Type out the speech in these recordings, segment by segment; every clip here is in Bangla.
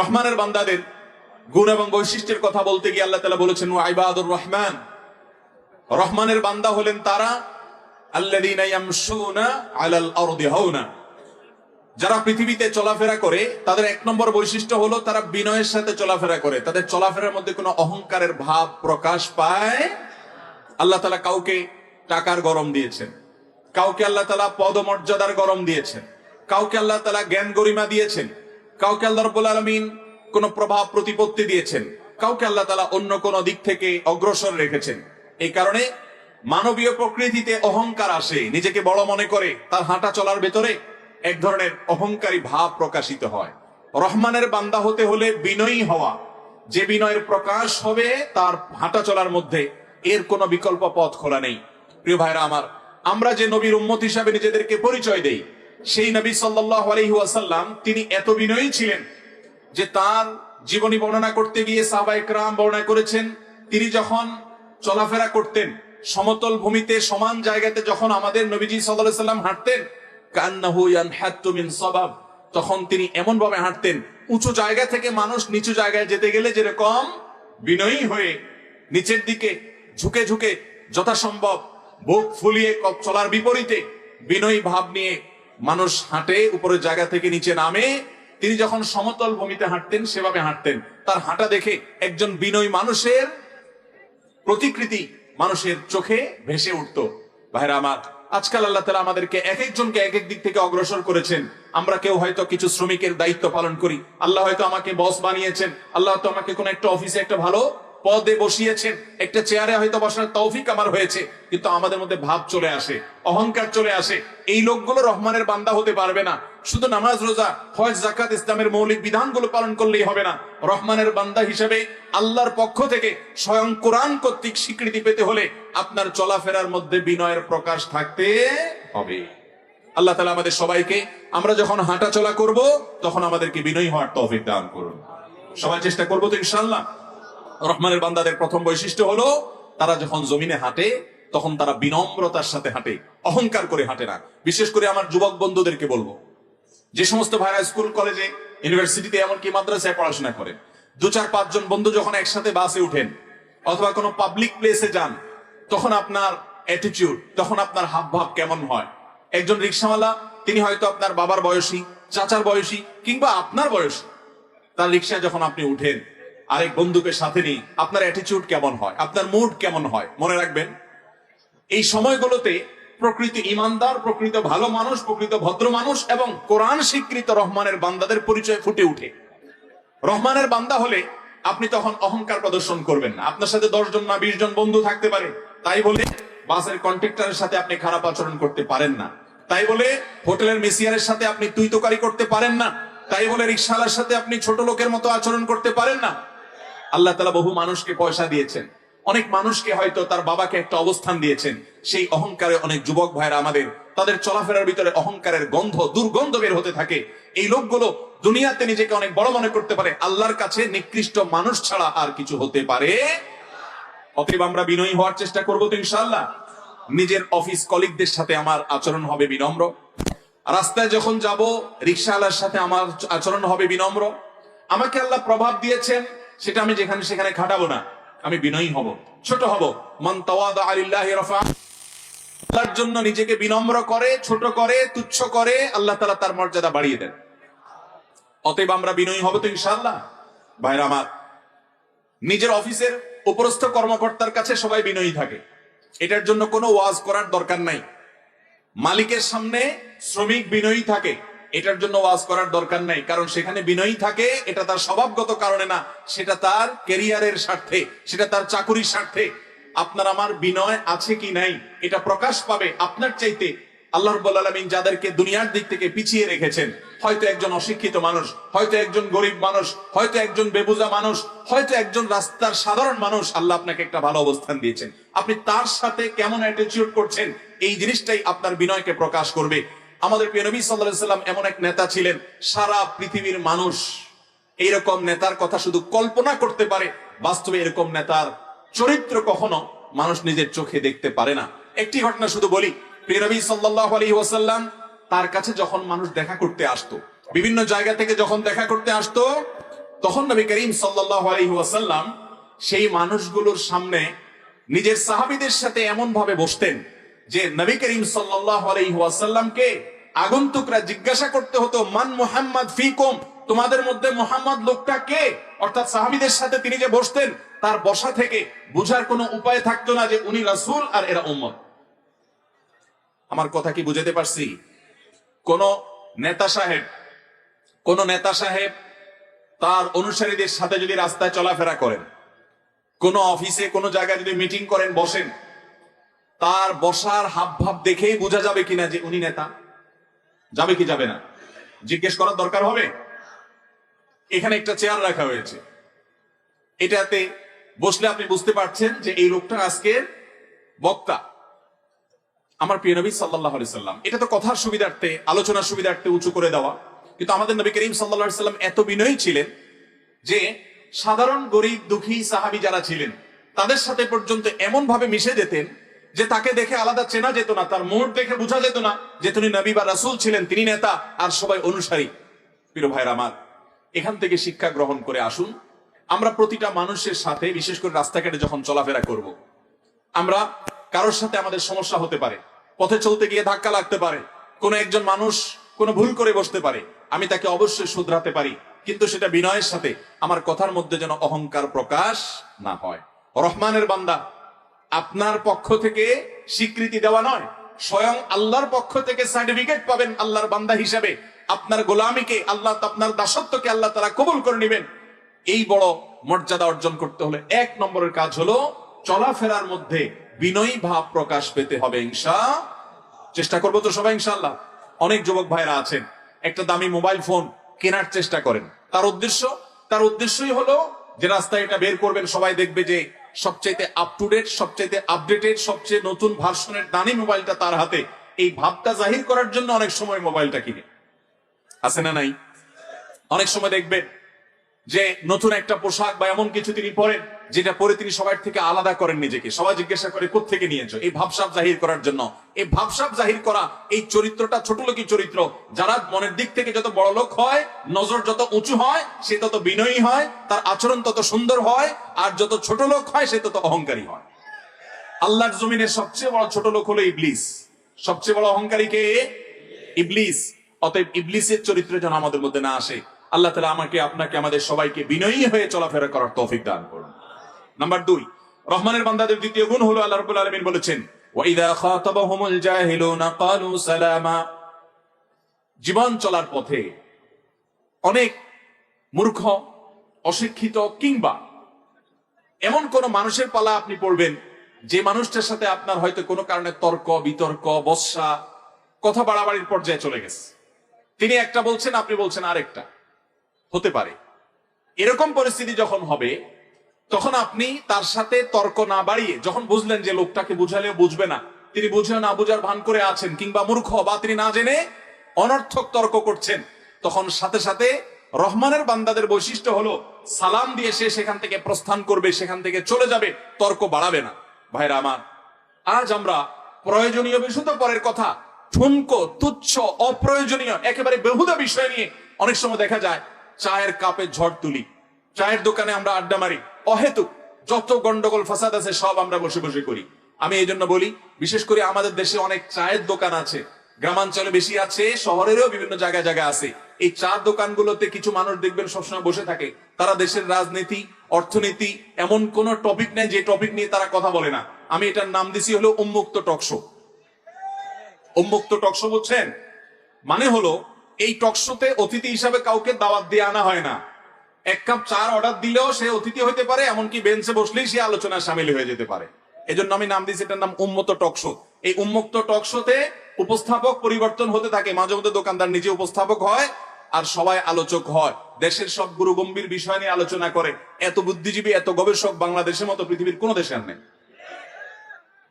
রহমানের বান্দাদের গুণ এবং বৈশিষ্ট্যের কথা বলতে গিয়ে আল্লাহ তালা বলেছেন, ও আইবাদুর রহমান, রহমানের বান্দা হলেন তারা যারা পৃথিবীতে চলাফেরা করে, তাদের এক নম্বর বৈশিষ্ট্য হলো তারা বিনয়ের সাথে চলাফেরা করে। তাদের চলাফেরার মধ্যে কোনো অহংকারের ভাব প্রকাশ পায় আল্লাহ তালা কাউকে টাকার গরম দিয়েছেন, কাউকে আল্লাহ তালা পদমর্যাদার গরম দিয়েছেন, কাউকে আল্লাহ তালা জ্ঞান গরিমা দিয়েছেন। কাউকে আল্লাহ রব্বুল আলমিন কোন প্রভাব প্রতিপত্তি দিয়েছেন, কাউকে আল্লাহ তালা অন্য কোন দিক থেকে অগ্রসর রেখেছেন। এই কারণে মানবীয় প্রকৃতিতে অহংকার আসে, নিজেকে বড় মনে করে, তার হাঁটা চলার ভেতরে এক ধরনের অহংকারী ভাব প্রকাশিত হয়। রহমানের বান্দা হতে হলে বিনয়ী হওয়া, যে বিনয়ের প্রকাশ হবে তার হাঁটা চলার মধ্যে এর কোনো বিকল্প পথ খোলা নেই। প্রিয় ভাইরা আমার, আমরা যে নবীর উম্মত হিসাবে নিজেদেরকে পরিচয় দেই সেই নবী সাল্লাহ আলহিহাসাল্লাম তিনি এত বিনয়ী ছিলেন যে তার জীবনী বর্ণনা করতে গিয়ে সাহবা একরাম বর্ণনা করেছেন, তিনি যখন চলাফেরা করতেন, সমতল ভূমিতে সমান জায়গাতে যখন আমাদের নবীজি সাল্লাহ সাল্লাম হাঁটতেন, কান্নাহু ইয়ানহাত্তু মিন সাবাব, তখন তিনি এমন ভাবে হাঁটতেন, উঁচু জায়গা থেকে মানুষ নিচু জায়গায় যেতে গেলে যেরকম বিনয়ী হয়ে নিচের দিকে ঝুঁকে ঝুঁকে যথাসম্ভব বুক ফুলিয়ে চলার বিপরীতে বিনয়ী ভাব নিয়ে মানুষ হাঁটে, উপরের জায়গা থেকে নিচে নামে। তিনি যখন সমতল ভূমিতে হাঁটতেন, সেভাবে হাঁটতেন। তার হাঁটা দেখে একজন বিনয়ী মানুষের প্রতিকৃতি মানুষের চোখে ভেসে উঠত। ভাইরা আমার, আজকাল আল্লাহ তালা আমাদেরকে এক একজনকে এক এক দিক থেকে অগ্রসর করেছেন। আমরা কেউ হয়তো কিছু শ্রমিকের দায়িত্ব পালন করি। আল্লাহ হয়তো আমাকে বস বানিয়েছেন। আল্লাহ তো আমাকে কোন একটা অফিসে একটা ভালো পদে বসিয়েছেন। একটা চেয়ারে হয়তো বসার তৌফিক আমার হয়েছে, কিন্তু আমাদের মধ্যে ভাব চলে আসে, অহংকার চলে আসে। এই লোকগুলো রহমানের বান্দা হতে পারবে না। শুধু নামাজ, রোজা, হজ জাকাত ইসলামের মৌলিক বিধানগুলো পালন করলেই হবে না। রহমানের বান্দা হিসেবে আল্লাহর পক্ষ থেকে স্বয়ং কোরআন কর্তৃক স্বীকৃতি পেতে হলে আপনার চলাফেরার মধ্যে বিনয়ের প্রকাশ থাকতে হবে। আল্লাহ তালা আমাদের সবাইকে, আমরা যখন হাঁটা চলা করব, তখন আমাদেরকে বিনয়ী হওয়ার তৌফিক দান করুন। সবাই চেষ্টা করব তো ইনশাল্লাহ রহমানের বান্দাদের প্রথম বৈশিষ্ট্য হলো, তারা যখন জমিনে হাঁটে, তখন তারা বিনম্রতার সাথে হাঁটে, অহংকার করে হাঁটে না। বিশেষ করে আমার যুবক বন্ধুদেরকে বলব, যে সমস্ত ভাইরা স্কুল, কলেজে, ইউনিভার্সিটিতে এমনকি মাদ্রাসায় পড়াশোনা করেন, দু চার পাঁচজন বন্ধু যখন একসাথে বাসে উঠেন, অথবা কোনো পাবলিক প্লেসে যান, তখন আপনার অ্যাটিটিউড তখন আপনার হাব ভাব কেমন হয়? একজন রিক্সাওয়ালা, তিনি হয়তো আপনার বাবার বয়সী, চাচার বয়সী, কিংবা আপনার বয়সী, তার রিক্সায় যখন আপনি উঠেন আরেক বন্ধুকে সাথে নিয়ে আপনার অ্যাটিটিউড কেমন হয়? আপনার মুড কেমন হয়? মনে রাখবেন। এই সময়গুলোতে প্রকৃত ইমানদার, প্রকৃত ভালো মানুষ, প্রকৃত ভদ্র মানুষ এবং কোরআন স্বীকৃত রহমানের বান্দাদের পরিচয় ফুটে উঠে। রহমানের বান্দা হলে আপনি তখন অহংকার প্রদর্শন করবেন না। আপনার সাথে দশ জন না বিশ জন বন্ধু থাকতে পারে। তাই বলে বাসের কন্ট্রাক্টরের সাথে আপনি খারাপ আচরণ করতে পারেন না। তাই বলে হোটেলের মেসিয়ারের সাথে আপনি তুই তোকারি করতে পারেন না। তাই বলে রিক্সাওয়ালার সাথে আপনি ছোট লোকের মতো আচরণ করতে পারেন না। আল্লাহ তালা বহু মানুষকে পয়সা দিয়েছেন। অনেক মানুষকে হয়তো তার বাবাকে একটা অবস্থান দিয়েছেন। সেই অহংকারে অনেক যুবক ভাইরা আমাদের, তাদের চলাফেরার ভিতরে অহংকারের গন্ধ, দুর্গন্ধ বের হতে থাকে। এই লোকগুলো দুনিয়াতে নিজেকে অনেক বড় মনে করতে পারে। আল্লাহর কাছে নিকৃষ্ট মানুষ ছাড়া আর কিছু হতে পারে অতএব আমরা বিনয়ী হওয়ার চেষ্টা করব তো ইনশাল্লাহ নিজের অফিস কলিগদের সাথে আমার আচরণ হবে বিনম্র। রাস্তায় যখন যাব রিক্সাওয়ালার সাথে আমার আচরণ হবে বিনম্র। আমাকে আল্লাহ প্রভাব দিয়েছেন। সেটা আমি যেখানে সেখানে খাটাবো না। আমি বিনয়ী হব, ছোট হব। মান তাওয়াদা আলিল্লাহি আল্লাহর জন্য নিজেকে বিনম্র করে, ছোট করে, তুচ্ছ করে আল্লাহ তাআলা তার মর্যাদা বাড়িয়ে দেন। অতএব আমরা বিনয়ী হব তো ইনশাআল্লাহ। ভাইরা আমার, নিজের অফিসের উপরস্থ কর্মকর্তার কাছে সবাই বিনয়ী থাকে। এটার জন্য কোনো ওয়াজ করার দরকার নাই। মালিকের সামনে শ্রমিক বিনয়ী থাকে। এটার জন্য ওয়াজ করার দরকার নাই, কারণ সেখানে বিনয়ী থাকে, এটা তার স্বভাবগত কারণে না, সেটা তার কেরিয়ারের স্বার্থে, সেটা তার চাকুরির স্বার্থে। আপনার আমার বিনয় আছে কি নাই, এটা প্রকাশ পাবে আপনার চাইতে। আল্লাহ রব্বুল আলমিন যাদেরকে দুনিয়ার দিক থেকে পিছিয়ে রেখেছেন, হয়তো একজন অশিক্ষিত মানুষ, হয়তো একজন গরিব মানুষ, হয়তো একজন বেবুজা মানুষ, হয়তো একজন রাস্তার সাধারণ মানুষ, আল্লাহ আপনাকে একটা ভালো অবস্থান দিয়েছেন। আপনি তার সাথে কেমন অ্যাটিটিউড করছেন, এই জিনিসটাই আপনার বিনয়কে প্রকাশ করবে। আমাদের প্রিয় নবী সাল্লাহ সাল্লাম এমন এক নেতা ছিলেন, সারা পৃথিবীর মানুষ এইরকম নেতার কথা শুধু কল্পনা করতে পারে, বাস্তবে এরকম নেতার চরিত্র কখনো মানুষ নিজের চোখে দেখতে পারে না। একটি ঘটনা শুধু বলি, প্রিয় নবী সাল্লাহ আলী ওয়াসাল্লাম তার কাছে যখন মানুষ দেখা করতে আসতো, বিভিন্ন জায়গা থেকে যখন দেখা করতে আসতো, তখন নবী করিম সাল্লাল্লাহু আলাইহি ওয়াসাল্লাম সেই মানুষগুলোর সামনে নিজের সাহাবীদের সাথে এমন ভাবে বসতেন যে, নবী করিম সাল্লাল্লাহু আলাইহি ওয়াসাল্লামকে আগন্তুকরা জিজ্ঞাসা করতে হতো, মান মুহাম্মদ ফিকুম? তোমাদের মধ্যে মোহাম্মদ লোকটা কে? অর্থাৎ সাহাবীদের সাথে তিনি যে বসতেন, তার বসা থেকে বোঝার কোনো উপায় থাকতো না যে উনি রাসূল আর এরা উম্মত। আমার কথা কি বুঝাতে পারছি? কোন নেতা সাহেব, কোন নেতা সাহেব তার অনুসারীদের সাথে যদি রাস্তায় চলাফেরা করেন, কোন অফিসে, কোন জায়গায় যদি মিটিং করেন, বসেন, তার বসার হাব ভাব দেখেই বোঝা যাবে কিনা যে উনি নেতা। যাবে কি যাবে না? জিজ্ঞেস করার দরকার হবে? এখানে একটা চেয়ার রাখা হয়েছে। এটাতে বসলে আপনি বুঝতে পারছেন যে এই লোকটা আজকে বক্তা। আমার প্রিয় নবী সাল্লাহ সাল্লাম। এটা তো কথার সুবিধার্থে, আলোচনার সুবিধার্থে উঁচু করে দেওয়া। কিন্তু আমাদের নবী করিম সাল্লাহ সাল্লাম এত বিনয়ী ছিলেন যে সাধারণ গরিব দুঃখী সাহাবি যারা ছিলেন, তাদের সাথে পর্যন্ত এমন ভাবে মিশে যেতেন যে তাকে দেখে আলাদা চেনা যেত না, তার মোড় দেখে বোঝা যেত না যে তিনি নবী বা রাসুল ছিলেন, তিনি নেতা আর সবাই অনুসারী প্রিয় ভাইরা আমার, এখান থেকে শিক্ষা গ্রহণ করে আসুন আমরা প্রতিটা মানুষের সাথে, বিশেষ করে রাস্তাঘাটে যখন চলাফেরা করব। আমরা কারোর সাথে আমাদের সমস্যা হতে পারে, পথে চলতে গিয়ে ধাক্কা লাগতে পারে, কোনো একজন মানুষ কোনো ভুল করে বসতে পারে, আমি তাকে অবশ্যই শুধরাতে পারি, কিন্তু সেটা বিনয়ের সাথে, আমার কথার মধ্যে যেন অহংকার প্রকাশ না হয় রহমানের বান্দা আপনার পক্ষ থেকে স্বীকৃতি দেওয়া নয়। স্বয়ং আল্লাহর পক্ষ থেকে সার্টিফিকেট পাবেন আল্লাহর বান্দা হিসাবে। আপনার গোলামীকে আল্লাহ আপনার দাসত্বকে আল্লাহ তারা কবুল করে নেবেন। এই বড় মর্যাদা অর্জন করতে হলে এক নম্বরের কাজ হলো চলাফেরার মধ্যে বিনয়ী ভাব প্রকাশ পেতে হবে ইনশা। চেষ্টা করব তো সবাই ইনশাল্লাহ অনেক যুবক ভাইরা আছেন। একটা দামি মোবাইল ফোন কেনার চেষ্টা করেন। তার উদ্দেশ্য তার উদ্দেশ্যই হলো যে রাস্তায় এটা বের করবেন, সবাই দেখবে যে সবচাইতে আপ টু ডেট সবচাইতে আপডেটেড সবচেয়ে নতুন ভার্সনের দানি মোবাইলটা তার হাতে। এই ভাবটা জাহির করার জন্য অনেক সময় মোবাইলটা কিনে। আছে না নাই? অনেক সময় দেখবেন যে নতুন একটা পোশাক বা এমন কিছু তিনি পরেন, যেটা পরে তিনি সবার থেকে আলাদা করেন নিজেকে। সবাই জিজ্ঞাসা করে থেকে নিয়েছো এই ভাবসাব জাহির করার জন্য। এই ভাবসাব জাহির করা, এই চরিত্রটা ছোট লোকই চরিত্র, যারা মনের দিক থেকে যত বড় লোক হয়, নজর যত উঁচু হয়, সে তত বিনয়ী হয়, তার আচরণ তত সুন্দর হয়, আর যত ছোট লোক হয়, সে তত অহংকারী হয়। আল্লাহর জমিনের সবচেয়ে বড় ছোট লোক হলো ইবলিস। সবচেয়ে বড় অহংকারী কে? ইবলিস। অতএব ইবলিসের চরিত্র যেন আমাদের মধ্যে না আসে। আল্লাহ তালা আমাকে, আপনাকে, আমাদের সবাইকে বিনয়ী হয়ে চলাফেরা করার তৌফিক দান করুন। নাম্বার দুই, রহমানের বান্দাদের দ্বিতীয় গুণ হলো আল্লাহ রবুল আলমিন বলেছেন জীবন চলার পথে অনেক মূর্খ, অশিক্ষিত কিংবা এমন কোন মানুষের পালা আপনি পড়বেন, যে মানুষটার সাথে আপনার হয়তো কোনো কারণে তর্ক, বিতর্ক, বর্ষা, কথা বাড়াবাড়ির পর্যায়ে চলে গেছে। তিনি একটা বলছেন, আপনি বলছেন আরেকটা। হতে পারে। এরকম পরিস্থিতি যখন হবে, তখন আপনি তার সাথে তর্ক না বাড়িয়ে, যখন বুঝলেন যে লোকটাকে বুঝালেও বুঝবে না, তিনি বুঝে না বুঝার ভান করে আছেন কিংবা মূর্খ বা তিনি না জেনে অনর্থক তর্ক করছেন, তখন সাথে সাথে রহমানের বান্দাদের বৈশিষ্ট্য হলো, সালাম দিয়ে সে সেখান থেকে প্রস্থান করবে, সেখান থেকে চলে যাবে, তর্ক বাড়াবে না। ভাইরা আমার, আজ আমরা প্রয়োজনীয় বিশুদ্ধ পরের কথা ঠুনকো তুচ্ছ, অপ্রয়োজনীয়, একেবারে বেহুদা বিষয় নিয়ে অনেক সময় দেখা যায় চায়ের কাপে ঝড় তুলি। চায়ের দোকানে আমরা আড্ডা মারি। অহেতুক যত গন্ডগোল, ফাসাদ আছে, সব আমরা বসে বসে করি। আমি এই জন্য বলি, বিশেষ করে আমাদের দেশে অনেক চায়ের দোকান আছে। গ্রামাঞ্চলে বেশি আছে, শহরেরও বিভিন্ন জায়গায় জায়গায় আছে। এই চার দোকানগুলোতে কিছু মানুষ দেখবেন সবসময় বসে থাকে। তারা দেশের রাজনীতি, অর্থনীতি, এমন কোন টপিক নেই যে টপিক নিয়ে তারা কথা বলে না। আমি এটার নাম দিছি হলো উন্মুক্ত টকশো উন্মুক্ত টকশো বলছেন? মানে হলো এই টকশোতে অতিথি হিসাবে কাউকে দাওয়াত দিয়ে আনা হয় না। এক কাপ চার অর্ডার দিলেও সে অতিথি হতে পারে, এমনকি বেঞ্চে বসলেই সে আলোচনায় সামিল হয়ে যেতে পারে। এজন্য আমি নাম দিয়েছি, এটার নাম উন্মুক্ত টকশো এই উন্মুক্ত টকশোতে উপস্থাপক পরিবর্তন হতে থাকে। মাঝে মধ্যে দোকানদার নিজে উপস্থাপক হয় আর সবাই আলোচক হয়। দেশের সব গুরু গম্ভীর বিষয় নিয়ে আলোচনা করে। এত বুদ্ধিজীবী, এত গবেষক বাংলাদেশের মতো পৃথিবীর কোন দেশে আর নেই।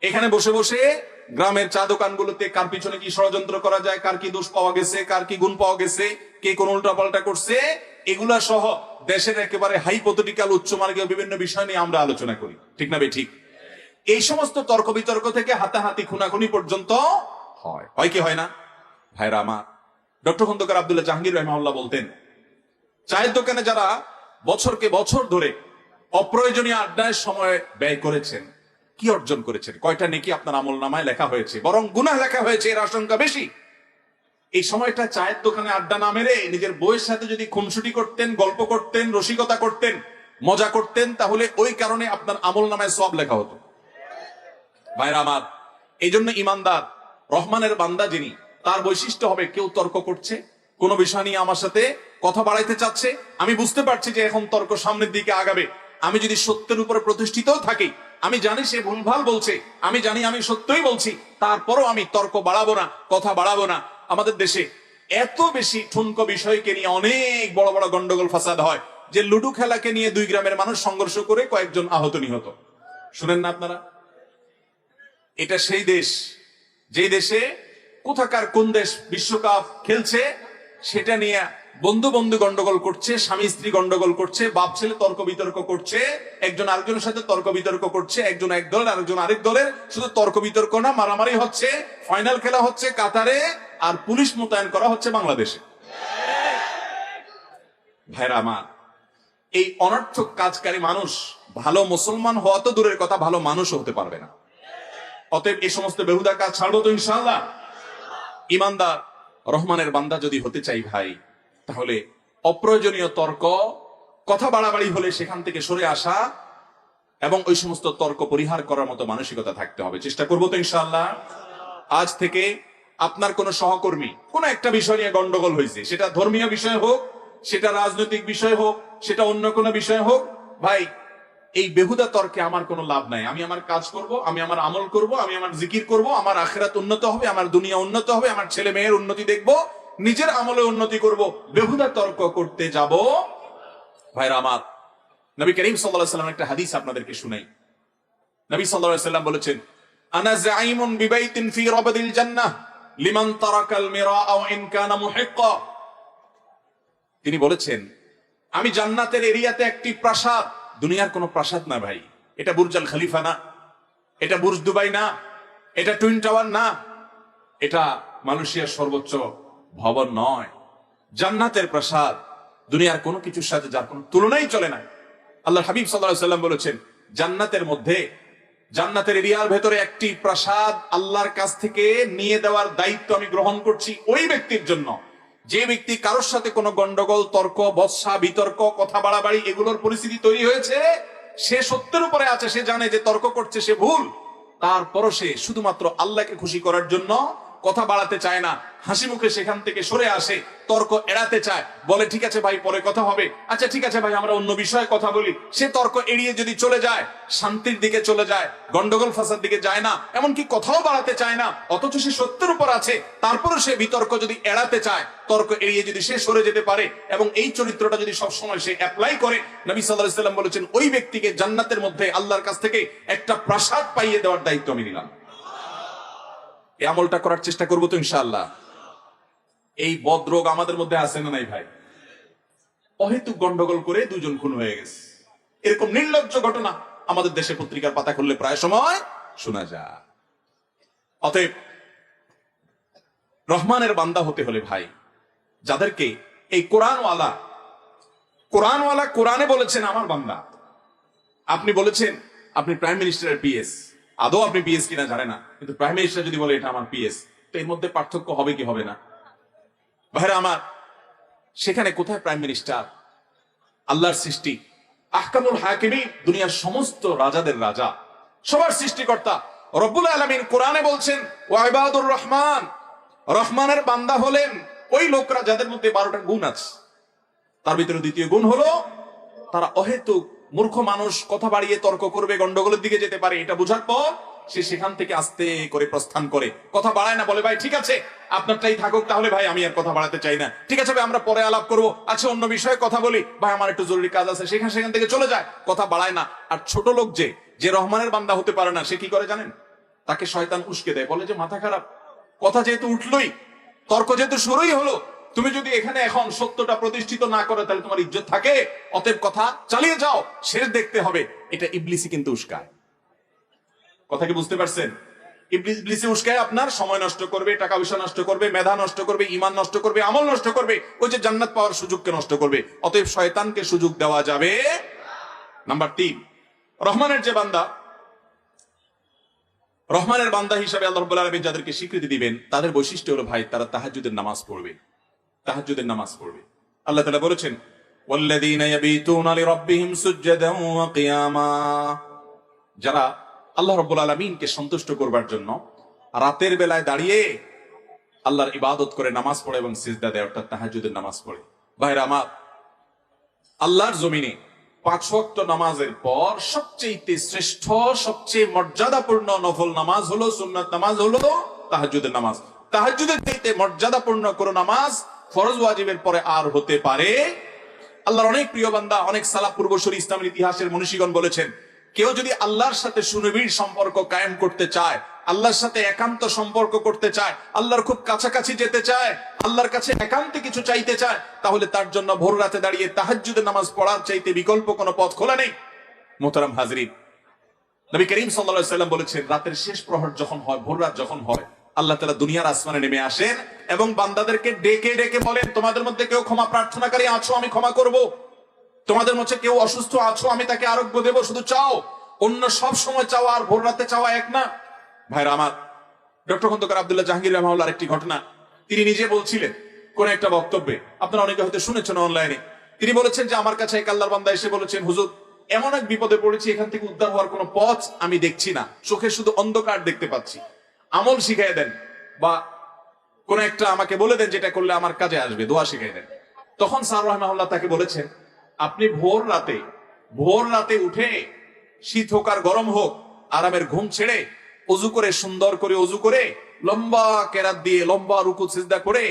এখানে বসে বসে গ্রামের চা দোকানগুলোতে কার পিছনে কি ষড়যন্ত্র করা যায়, কার কি দোষ পাওয়া গেছে, কার কি গুণ পাওয়া গেছে, কে কোন উল্টা পাল্টা করছে, এগুলা সহ দেশের একেবারে হাইপোথেটিক্যাল উচ্চ মার্গীয় বিভিন্ন বিষয় নিয়ে আমরা আলোচনা করি। ঠিক না ঠিক? এই সমস্ত তর্ক বিতর্ক থেকে হাতাহাতি খুনাখুনি পর্যন্ত হয়। হয় কি হয় না? ভাইরা আমার, ডক্টর খন্দকার আব্দুল্লাহ জাহাঙ্গীর রহমাউল্লাহ বলতেন, চায়ের দোকানে যারা বছরকে বছর ধরে অপ্রয়োজনীয় আড্ডায় সময় ব্যয় করেছেন কি অর্জন করেছেন? কয়টা নেকি আপনার আমল নামায় লেখা হয়েছে? বরং গুনাহ লেখা হয়েছে, এর আশঙ্কা বেশি। এই সময়টা চায়ের দোকানে আড্ডা না মেরে নিজের বইয়ের সাথে যদি খুনসুটি করতেন, গল্প করতেন, রসিকতা করতেন, মজা করতেন, তাহলে ওই কারণে আপনার আমল নামায় সব লেখা হতো। ভাইরা আমার এই জন্য ইমানদার, রহমানের বান্দা যিনি, তার বৈশিষ্ট্য হবে কেউ তর্ক করছে, কোন বিষয় নিয়ে আমার সাথে কথা বাড়াইতে চাচ্ছে। আমি বুঝতে পারছি যে এখন তর্ক সামনের দিকে আগাবে। আমি যদি সত্যের উপরে প্রতিষ্ঠিত থাকি আমি জানি সে ভুলভাল বলছে, আমি জানি আমি সত্যই বলছি, তারপরও আমি তর্ক বাড়াবো না, কথা বাড়াবো না। আমাদের দেশে এত বেশি ঠুনকো বিষয়কে নিয়ে অনেক বড় বড় গন্ডগোল, ফাসাদ হয়, যে লুডু খেলাকে নিয়ে দুই গ্রামের মানুষ সংঘর্ষ করে কয়েকজন আহত নিহত। শুনেন না আপনারা? এটা সেই দেশ, যে দেশে কোথাকার কোন দেশ বিশ্বকাপ খেলছে, সেটা নিয়ে বন্ধু বন্ধু গন্ডগোল করছে, স্বামী স্ত্রী গন্ডগোল করছে, বাপ ছেলে তর্ক বিতর্ক করছে, একজন আরেকজনের সাথে তর্ক বিতর্ক করছে, একজন এক দলের, আরেকজন আরেক দলের, শুধু তর্ক বিতর্ক না, মারামারি হচ্ছে ফাইনাল খেলা হচ্ছে কাতারে, আর পুলিশ মোতায়েন করা হচ্ছে বাংলাদেশে। ভাইরা আমার, এই অনর্থক কাজকারী মানুষ, ভালো মুসলমান হওয়া তো দূরের কথা, ভালো মানুষও হতে পারবে না। অতএব এই সমস্ত বেহুদা কাজ ছাড়বো তো ইনশাল্লাহ ইমানদার, রহমানের বান্দা যদি হতে চাই ভাই তাহলে অপ্রয়োজনীয় তর্ক, কথা বাড়াবাড়ি হলে সেখান থেকে সরে আসা এবং ওই সমস্ত তর্ক পরিহার করার মতো মানসিকতা থাকতে হবে। চেষ্টা করব তো ইনশাল্লাহ আজ থেকে আপনার কোন সহকর্মী, কোন একটা বিষয় নিয়ে গন্ডগোল হয়েছে, সেটা ধর্মীয় বিষয় হোক, সেটা রাজনৈতিক বিষয় হোক, সেটা অন্য কোনো বিষয় হোক, ভাই, এই বেহুদা তর্কে আমার কোনো লাভ নাই। আমি আমার কাজ করব, আমি আমার আমল করব, আমি আমার জিকির করব, আমার আখেরাত উন্নত হবে, আমার দুনিয়া উন্নত হবে, আমার ছেলে মেয়ের উন্নতি দেখব নিজের আমলে উন্নতি করব, বেহুদা তর্ক করতে যাব। ভাইরা আমার, নবী করিম সাল্লাম একটা হাদিস আপনাদেরকে শুনাই। নবী সাল্লাল্লাহু সাল্লাম বলেছেন, আনা জাইমুন বিবাইতিন ফি রাবাদিল জান্নাহ লিমান তারাকাল মিরা আও ইন কানা মুহিক্কা। তিনি বলেছেন, আমি জান্নাতের এরিয়াতে একটি প্রাসাদ, দুনিয়ার কোনো প্রাসাদ না ভাই। এটা বুর্জাল খলিফা না, এটা বুর্জ দুবাই না, এটা টুইন টাওয়ার না, এটা মালয়েশিয়ার সর্বোচ্চ ভবন নয়। জান্নাতের প্রাসাদ, দুনিয়ার কোনো কিছুর সাথে যার কোনো তুলনাই চলে না। আল্লাহ হাবিব সাল্লাহ সাল্লাম বলেছেন, জান্নাতের মধ্যে, জান্নাতের এরিয়ার ভেতরে একটি প্রাসাদ আল্লাহর কাছ থেকে নিয়ে দেওয়ার দায়িত্ব আমি গ্রহণ করছি ওই ব্যক্তির জন্য। যে ব্যক্তি কারোর সাথে কোনো গন্ডগোল, তর্ক, বৎসা, বিতর্ক, কথা বাড়াবাড়ি এগুলোর পরিস্থিতি তৈরি হয়েছে, সে সত্যের উপরে আছে, সে জানে যে তর্ক করছে, সে ভুল। তারপরও সে শুধুমাত্র আল্লাহকে খুশি করার জন্য কথা বাড়াতে চায় না, হাসি মুখে সেখান থেকে সরে আসে, তর্ক এড়াতে চায়, বলে, ঠিক আছে ভাই, পরে কথা হবে। আচ্ছা ঠিক আছে ভাই, আমরা অন্য বিষয়ে কথা বলি। সে তর্ক এড়িয়ে যদি চলে যায়, শান্তির দিকে চলে যায়, গন্ডগোল, ফাসার দিকে যায় না, এমনকি কথাও বাড়াতে চায় না, অথচ সে সত্যের উপর আছে তারপরে সে বিতর্ক যদি এড়াতে চায়, তর্ক এড়িয়ে যদি সে সরে যেতে পারে, এবং এই চরিত্রটা যদি সব সময় সে অ্যাপ্লাই করে, নবী সাল্লাহ সাল্লাম বলেছেন, ওই ব্যক্তিকে জান্নাতের মধ্যে আল্লাহর কাছ থেকে একটা প্রাসাদ পাইয়ে দেওয়ার দায়িত্ব আমি নিলাম। এই আমলটা করার চেষ্টা করব তো ইনশাআল্লাহ। এই বদরোগ আমাদের মধ্যে আছে না নাই ভাই? অহেতুক গন্ডগোল করে দুজন খুন হয়ে গেছে। এরকম নির্লজ্জ ঘটনা আমাদের দেশে পত্রিকার পাতা খুললে প্রায় সময় শোনা যায়। অতএব রহমানের বান্দা হতে হলে ভাই, যাদেরকে এই কোরআনওয়ালা কোরআনওয়ালা কোরআনে বলেছেন আমার বান্দা। আপনি বলেছেন, আপনি প্রাইম মিনিস্টারের পিএস আদৌ আপনি পিএস কিনা জানে না। কিন্তু প্রাইম মিনিস্টার যদি বলে এটা আমার পিএস তো এর মধ্যে পার্থক্য হবে কি হবে না? ভাইরা আমার, সেখানে কোথায় প্রাইম মিনিস্টার আল্লাহর সৃষ্টি। আহকামুল হাকিমি, দুনিয়ার সমস্ত রাজাদের রাজা। সবার সৃষ্টিকর্তা। রব্বুল আলমিন কোরআনে বলছেন ওয়াইবাদুর রহমান। রহমানের বান্দা হলেন ওই লোকরা যাদের মধ্যে বারোটা গুণ আছে। তার ভিতরে দ্বিতীয় গুণ হলো, তারা অহেতুক মূর্খ মানুষ কথা বাড়িয়ে তর্ক করবে, গন্ডগোলের দিকে যেতে পারে, এটা বোঝার পর সে সেখান থেকে আস্তে করে প্রস্থান করে। কথা বাড়ায় না, বলে, ভাই, ঠিক আছে, আপনারটাই থাকুক, তাহলে ভাই, আমি আর কথা বাড়াতে চাই না। ঠিক আছে, ভাই, আমরা পরে আলাপ করব। আচ্ছা অন্য বিষয়ে কথা বলি। ভাই, আমার একটু জরুরি কাজ আছে, সেখানে, সেখান থেকে চলে যায়, কথা বাড়ায় না। আর ছোট লোক যে যে রহমানের বান্দা হতে পারে না, সে কি করে জানেন? তাকে শয়তান উস্কে দেয়, বলে যে, মাথা খারাপ। কথা যেহেতু উঠলোই, তর্ক যেহেতু শুরুই হলো তুমি যদি এখানে এখন সত্যটা প্রতিষ্ঠিত না করে, তাহলে তোমার ইজ্জত থাকে। অতএব কথা চালিয়ে যাও, শেষ দেখতে হবে। এটা ইবলিসি কিন্তু উস্কায়। কথা কি বুঝতে পারছেন? আপনার। সময় নষ্ট করবে, টাকা পয়সা নষ্ট করবে, মেধা নষ্ট করবে ইমান নষ্ট করবে, আমল নষ্ট করবে, ওই যে জান্নাত পাওয়ার সুযোগকে নষ্ট করবে। অতএব শয়তানকে সুযোগ দেওয়া যাবে নাম্বার তিন, রহমানের যে বান্দা, রহমানের বান্দা হিসাবে আল্লাহ রাব্বুল আলামিন যাদেরকে স্বীকৃতি দিবেন, তাদের বৈশিষ্ট্য হলো ভাই, তারা তাহাজ্জুদের নামাজ পড়বে। তাহাজ্জুদের নামাজ পড়বে। আল্লাহ তাআলা বলেছেন যারা আল্লাহ রাব্বুল আলামিনকে সন্তুষ্ট করবার জন্য রাতের বেলায় দাঁড়িয়ে আল্লাহর ইবাদত করে নামাজ পড়ে এবং সিজদা দেয়, অর্থাৎ তাহাজ্জুদের নামাজ পড়ে। ভাইরা আমার, আল্লাহর জমিনে পাঁচ ওয়াক্ত নামাজের পর সবচেয়ে শ্রেষ্ঠ, সবচেয়ে মর্যাদাপূর্ণ নফল নামাজ হলো সুন্নাত, নামাজ হলো তাহাজ্জুদের নামাজ। তাহাজ্জুদের চাইতে মর্যাদাপূর্ণ কোন নামাজ ফরজ ওয়াজিবের পরে আর হতে পারে। আল্লাহর অনেক প্রিয় বান্দা, অনেক সালা পূর্বসূরি ইসলামের ইতিহাসের মনীষীগণ বলেছেন, কেউ যদি আল্লাহর সাথে সুনিবিড় সম্পর্ক কায়েম করতে চায়, আল্লাহর সাথে একান্ত সম্পর্ক করতে চায়, আল্লাহর খুব কাছাকাছি যেতে চায়, আল্লাহর কাছে একান্তে কিছু চাইতে চায়, তাহলে তার জন্য ভোর রাতে দাঁড়িয়ে তাহাজ্জুদের নামাজ পড়ার চাইতে বিকল্প কোনো পথ খোলা নেই। মোহতারাম হাজরিন, নবী করিম সাল্লাল্লাহু সাল্লাম বলেছেন, রাতের শেষ প্রহর যখন হয়, ভোর রাত যখন হয় আল্লাহ তালা দুনিয়ার আসমানে নেমে আসেন এবং বান্দাদেরকে ডেকে ডেকে বলেন, তোমাদের মধ্যে কেউ ক্ষমা প্রার্থনাকারী আছো, আমি ক্ষমা করব। তোমাদের মধ্যে কেউ অসুস্থ আছো, আমি তাকে আরোগ্য দেব, শুধু চাও। অন্য সব সময় চাওয়া আর ভোর রাতে চাওয়া এক না। ভাইরা আমার, ডক্টর খন্দকার আব্দুল্লাহ জাহাঙ্গীর রহমাউল্লাহ একটি ঘটনা। তিনি নিজে বলছিলেন কোন একটা বক্তব্যে, আপনারা অনেকে হয়তো শুনেছেন অনলাইনে। তিনি বলেছেন যে, আমার কাছে এক আল্লাহর বান্দা এসে বলেছেন, হুজুর, এমন এক বিপদে পড়েছি, এখান থেকে উদ্ধার হওয়ার কোনো পথ আমি দেখছি না। চোখে শুধু অন্ধকার দেখতে পাচ্ছি। আমল শিখাই দেন বা কোন একটা আমাকে বলে দেন যেটা করলে আমার কাজে আসবে, দোয়া শিখাই দেন। তখন স্যার রহমাউল্লাহ তাকে বলেছেন, আপনি ভোর রাতে ভোর রাতে উঠে শীত হোক আর গরম হোক, আরামের ঘুম ছেড়ে অজু করে, সুন্দর করে অজু করে লম্বা কেরাত দিয়ে লম্বা রুকু সিজদা করে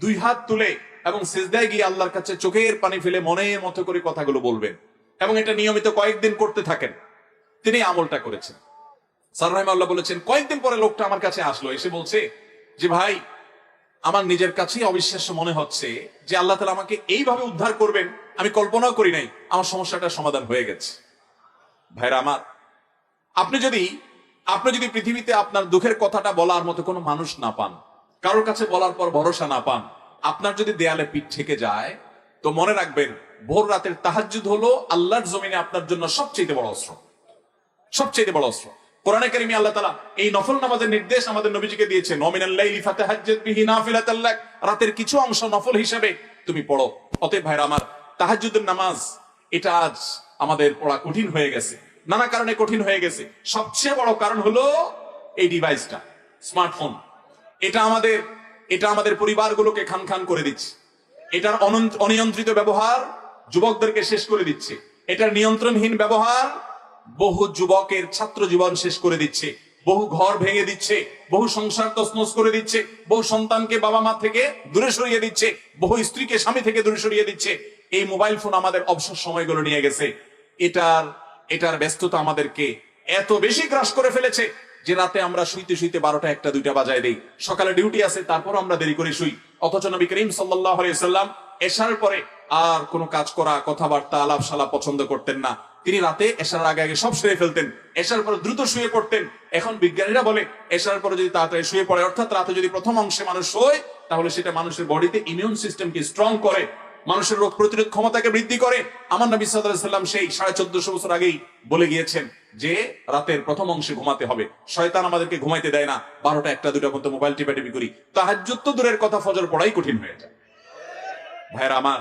দুই হাত তুলে এবং সিজদায় গিয়ে আল্লাহর কাছে চোখের পানি ফেলে মনের মতো করে কথাগুলো বলবেন এবং এটা নিয়মিত কয়েকদিন করতে থাকেন। তিনি আমলটা করেছেন। স্যার রহমাল্লাহ বলেছেন, কয়েকদিন পরে লোকটা আমার কাছে আসলো, এসে বলছে যে, ভাই, আমার নিজের কাছেই অবিশ্বাস্য মনে হচ্ছে যে আল্লাহ তালা আমাকে এইভাবে উদ্ধার করবেন। আমি কল্পনাও করি নাই, আমার সমস্যাটার সমাধান হয়ে গেছে। ভাইরা আমার, আপনি যদি আপনি যদি পৃথিবীতে আপনার দুঃখের কথাটা বলার মতো কোনো মানুষ না পান, কারোর কাছে বলার পর ভরসা না পান, আপনার যদি দেয়ালে পিঠ থেকে যায়, তো মনে রাখবেন, ভোর রাতের তাহাজ্জুদ হলো আল্লাহর জমিনে আপনার জন্য সবচেয়ে বড় অস্ত্র। সবচেয়ে বড় অস্ত্র। কোরআনে কারিমে আল্লাহ তাআলা এই নফল নামাজের নির্দেশ আমাদের নবীজিকে লাক। রাতের কিছু অংশ নফল হিসেবে তুমি পড়ো। অতএব ভাইরা আমার, তাহাজ্জুদের নামাজ, এটা আজ আমাদের পড়া কঠিন হয়ে গেছে। নানা কারণে কঠিন হয়ে গেছে। সবচেয়ে বড় কারণ হলো এই ডিভাইসটা, স্মার্টফোন। এটা আমাদের এটা আমাদের পরিবারগুলোকে খান খান করে দিচ্ছে। এটার অনিয়ন্ত্রিত ব্যবহার যুবকদেরকে শেষ করে দিচ্ছে। এটার নিয়ন্ত্রণহীন ব্যবহার বহু যুবকের ছাত্র জীবন শেষ করে দিচ্ছে। বহু ঘর ভেঙে দিচ্ছে। বহু সংসার তসনস করে দিচ্ছে। বহু সন্তানকে বাবা মা থেকে দূরে সরিয়ে দিচ্ছে। বহু স্ত্রীকে স্বামী থেকে দূরে সরিয়ে দিচ্ছে। এই মোবাইল ফোন আমাদের অবসর সময়গুলো নিয়ে গেছে। এটার এটার ব্যস্ততা আমাদেরকে এত বেশি গ্রাস করে ফেলেছে যে রাতে আমরা শুইতে শুইতে বারোটা একটা, দুইটা বাজায় দেই। সকালে ডিউটি আছে তারপর আমরা দেরি করে শুই। অথচ নবী করিম সাল্লাহ সাল্লাম এশার পরে আর কোনো কাজ করা, কথাবার্তা আলাপ সালাপ পছন্দ করতেন না। তিনি রাতে এশার আগে আগে সব সেরে ফেলতেন। এশার পরে দ্রুত শুয়ে পড়তেন। এখন বিজ্ঞানীরা বলে, এশার পরে যদি তাড়াতাড়ি শুয়ে পড়ে, অর্থাৎ রাতে যদি প্রথম অংশে মানুষ শোয়, তাহলে সেটা মানুষের বডিতে ইমিউন সিস্টেমকে স্ট্রং করে, মানুষের রোগ প্রতিরোধ ক্ষমতাকে বৃদ্ধি করে। আমার নবী সাল্লাম সেই সাড়ে চোদ্দশো বছর আগেই বলে গিয়েছেন যে, রাতের প্রথম অংশে ঘুমাতে হবে। শয়তান আমাদেরকে ঘুমাইতে দেয় না। বারোটা, একটা দুটা পর্যন্ত মোবাইল টিপাটিপি করি। তাহাজ্জুদ তো দূরের কথা, ফজর পড়াই কঠিন হয়ে যায়। ভাইরা আমার,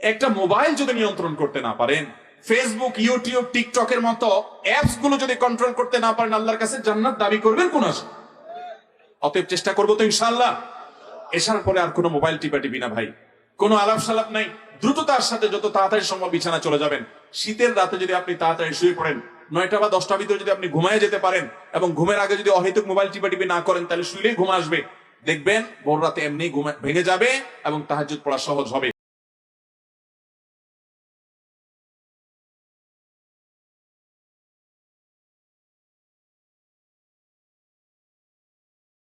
একটা মোবাইল যদি নিয়ন্ত্রণ করতে না পারেন ফেসবুক ইউটিউব টিকটকের মতো অ্যাপসগুলো যদি কন্ট্রোল করতে না পারেন, আল্লাহর কাছে জান্নাত দাবি করবেন কোন অতএব চেষ্টা করব তো ইনশাআল্লাহ। এসার পরে আর কোনো মোবাইল টিপা টিপি না ভাই। কোনো আলাপ সালাপ নাই। দ্রুততার সাথে যত তাড়াতাড়ি সম্ভব বিছানা চলে যাবেন। শীতের রাতে যদি আপনি তাড়াতাড়ি শুয়ে পড়েন, নয়টা বা দশটা ভিতরে যদি আপনি ঘুমায় যেতে পারেন এবং ঘুমের আগে যদি অহেতুক মোবাইল টিপা টিপি না করেন, তাহলে শুইলেই ঘুম আসবে। দেখবেন ভোর রাতে এমনি ঘুম ভেঙে যাবে এবং তাহাজুদ পড়া সহজ হবে।